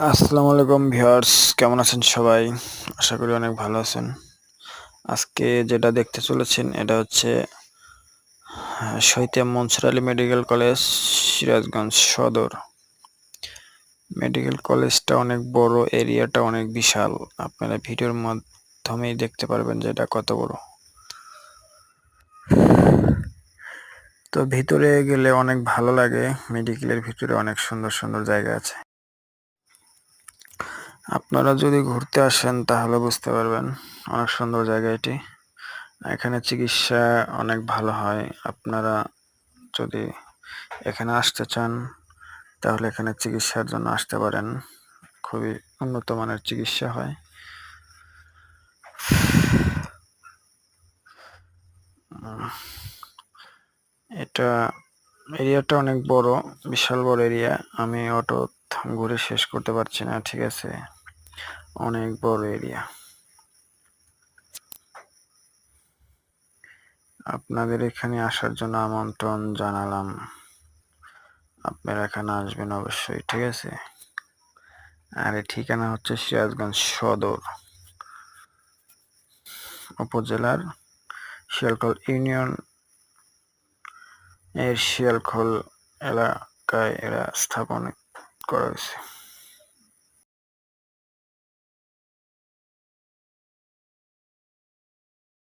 আসসালামু আলাইকুম ভিউয়ার্স, কেমন আছেন সবাই? আশা করি অনেক ভালো আছেন। আজকে যেটা দেখতে চলেছেন, এটা হচ্ছে Shahid Mansur Ali medical college, Sirajganj Sadar. Medical কলেজটা অনেক বড়, এরিয়াটা অনেক বিশাল। আপনারা ভিডিওর মাধ্যমেই দেখতে পারবেন যে এটা কত বড়। তো ভিতরে গেলে অনেক ভালো লাগে, মেডিকেলের ভিতরে অনেক সুন্দর সুন্দর জায়গা আছে। আপনারা যদি ঘুরতে আসেন তাহলে বুঝতে পারবেন অনেক সুন্দর জায়গা এটি। এখানে চিকিৎসা অনেক ভালো হয়। আপনারা যদি এখানে আসতে চান, তাহলে এখানে চিকিৎসার জন্য আসতে পারেন। খুবই উন্নত মানের চিকিৎসা হয়। এটা এরিয়াটা অনেক বড়, বিশাল বড় এরিয়া। আমি অটো ঘুরে শেষ করতে পারছি না, ঠিক আছে? অনেক বড় এরিয়া আপনাদের এখানে আসার জন্য আমন্ত্রণ জানালাম। আপনারা এখানে আসবেন অবশ্যই, ঠিক আছে? আর এর ঠিকানা হচ্ছে সিরাজগঞ্জ সদর। উপজেলার শিয়ালখোল ইউনিয়ন এর শিয়ালখোল এলাকায় এরা স্থাপন করা হয়েছে।